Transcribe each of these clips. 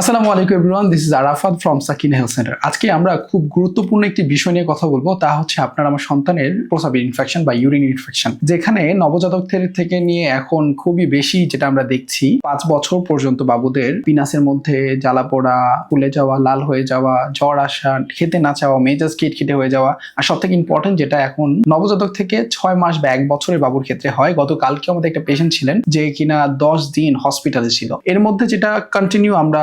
আসসালামু আলাইকুম everyone this is Arafat from Sakin health centre আজকে আমরা খুব গুরুত্বপূর্ণ একটি বিষয় নিয়ে কথা বলব, তা হচ্ছে আপনার আমার সন্তানের প্রসাবের ইনফেকশন বা ইউরিন ইনফেকশন যেখানে নবজাতকদের থেকে নিয়ে এখন খুবই বেশি যেটা আমরা দেখছি, পাঁচ বছর পর্যন্ত বাবুদের পিনাসের মধ্যে জ্বালা পোড়া, ফুলে যাওয়া, লাল হয়ে যাওয়া, জ্বর আসা, খেতে না চাওয়া, মেজাজ খিটখিটে হয়ে যাওয়া, আর সব থেকে ইম্পর্টেন্ট যেটা এখন নবজাতক থেকে ছয় মাস বা এক বছরের বাবুর ক্ষেত্রে হয়। গতকালকে আমাদের একটা পেশেন্ট ছিলেন, যে কিনা দশ দিন হসপিটালে ছিল। এর মধ্যে যেটা কন্টিনিউ আমরা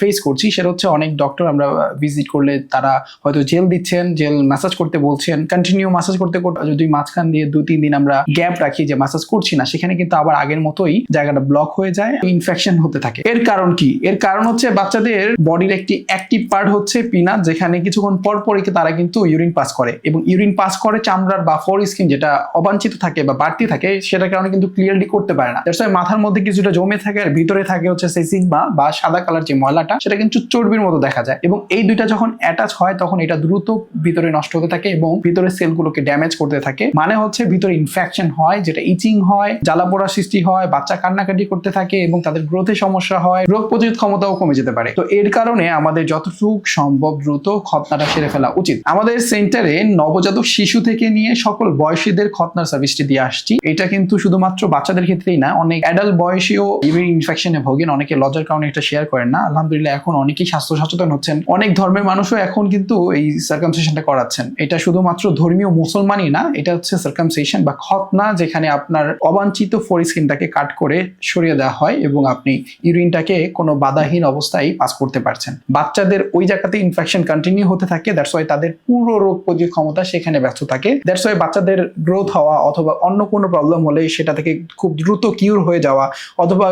ফেস করছি। সেটা হচ্ছে অনেক ডক্টর আমরা ভিজিট করলে তারা হয়তো জেল দিচ্ছেন জেল ম্যাসাজ করতে বলছেন। কন্টিনিউ ম্যাসাজ করতে করতে যদি মাঝখান দিয়ে দু, তিন দিন আমরা গ্যাপ রাখি যে ম্যাসাজ করছি না, সেখানে কিন্তু আবার আগের মতোই জায়গাটা ব্লক হয়ে যায় ইনফেকশন হতে থাকে। এর কারণ কি? এর কারণ হচ্ছে বাচ্চাদের বডির একটি অ্যাক্টিভ পার্ট হচ্ছে পিনাট যেখানে কিছুক্ষণ পর পরই তারা কিন্তু ইউরিন পাস করে এবং ইউরিন পাস করে চামড়ার বা ফর স্কিন যেটা অবাঞ্ছিত থাকে বা বাড়তি থাকে, সেটার কারণে কিন্তু ক্লিয়ারলি করতে পারে না। মাথার মধ্যে কিছুটা জমে থাকে আর ভিতরে থাকে হচ্ছে সেই সিগমা বা সাদা কালার যে ময়লাটা সেটা কিন্তু চর্বির মতো দেখা যায় এবং এই দুইটা যখন অ্যাটাচ হয়, তখন এটা দ্রুত ভিতরে নষ্ট হতে থাকে এবং ভিতরে সেলগুলোকে ড্যামেজ করতে থাকে। মানে হচ্ছে ভিতরে ইনফেকশন হয়, যেটা ইচিং হয় জ্বালা পোড়া সৃষ্টি হয়, বাচ্চা কান্নাকাটি করতে থাকে এবং তাদের গ্রোথে সমস্যা হয়, রোগ প্রতিরোধ ক্ষমতাও কমে যেতে পারে। তো এর কারণে আমাদের যতটুকু সম্ভব দ্রুত খতনাটা সেরে ফেলা উচিত। আমাদের সেন্টারে নবজাতক শিশু থেকে নিয়ে সকল বয়সীদের খতনার সার্ভিসটি দিয়ে আসছি। এটা কিন্তু শুধুমাত্র বাচ্চাদের ক্ষেত্রেই না, অনেক অ্যাডাল্ট বয়সীও ইউরিন ইনফেকশনে ভোগেন, অনেকে লজ্জার কারণে এটা শেয়ার করেন না। আলহামদুলিল্লাহ এখন অনেকেই স্বাস্থ্য সচেতন হচ্ছেন। অনেক ধর্মের মানুষও এখন কিন্তু এই সার্কামসেশনটা করাচ্ছেন। এটা শুধুমাত্র ধর্মীয় মুসলমানই না, এটা হচ্ছে সার্কামসেশন বা খতনা যেখানে আপনার অবাঞ্ছিত ফোর স্কিনটাকে কাট করে সরিয়ে দেওয়া হয় এবং আপনি ইউরিনটাকে কোনো বাধাহীন অবস্থায় পাস করতে পারছেন। বাচ্চাদের ওই জায়গাতে ইনফেকশন কন্টিনিউ হতে থাকে দ্যাটস ওয়াই তাদের পুরো রোগ প্রতিরোধ ক্ষমতা সেখানে ব্যস্ত থাকে। দ্যাটস ওয়াই বাচ্চাদের গ্রোথ হওয়া অথবা অন্য কোনো প্রবলেম হলে সেটা থেকে খুব দ্রুত কিউর হয়ে যাওয়া অথবা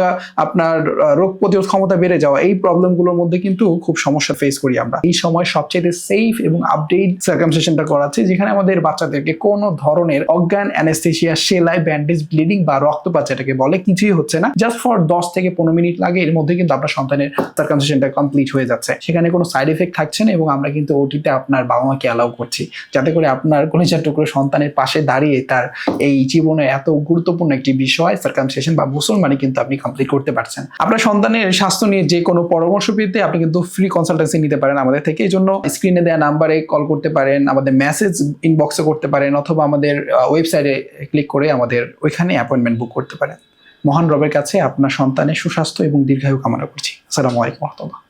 আপনার রোগ প্রতিরোধ ক্ষমতা বেড়ে যাওয়া, এই প্রবলেমগুলোর মধ্যে কিন্তু খুব সমস্যা ফেস করি আমরা। এই সময় সবচেয়ে সেফ এবং আপডেট সার্কামসেশনটা করাচ্ছে, যেখানে আমাদের বাচ্চাদেরকে কোনো ধরনের অজ্ঞান অ্যানেস্থেশিয়া সেলাই ব্যান্ডেজ ব্লিডিং বা রক্তপাত যেটাকে বলে, কিছুই হচ্ছে না। জাস্ট ফর দশ থেকে পনেরো মিনিট লাগে, এর মধ্যে কিন্তু আপনার সন্তানের সার্কামসেশনটা কমপ্লিট হয়ে যাচ্ছে। সেখানে কোনো সাইড এফেক্ট থাকছে না এবং আমরা কিন্তু ওটিতে আপনার বাবা মাকে অ্যালাউ করছি। যাতে করে আপনার কলিজার টুকরো সন্তানের পাশে দাঁড়িয়ে তার এই জীবনে এত গুরুত্বপূর্ণ একটি বিষয় সার্কামসেশন বা মুসলমানি কিন্তু আপনি কমপ্লিট করতে পারছেন। আপনার সন্তানের স্বাস্থ্য নিয়ে যে কোনো পরামর্শ পেতে আপনি কিন্তু ফ্রি কনসালটেন্সি নিতে পারেন আমাদের থেকে। এই জন্য স্ক্রিনে দেওয়া নাম্বারে কল করতে পারেন, আমাদের মেসেজ ইনবক্সে করতে পারেন, অথবা আমাদের ওয়েবসাইটে ক্লিক করে আমাদের ওইখানে অ্যাপয়েন্টমেন্ট বুক করতে পারেন। মহান রবের কাছে আপনার সন্তানের সুস্বাস্থ্য এবং দীর্ঘায়ু কামনা করছি। আসসালামু আলাইকুম রহমতুল্লাহ।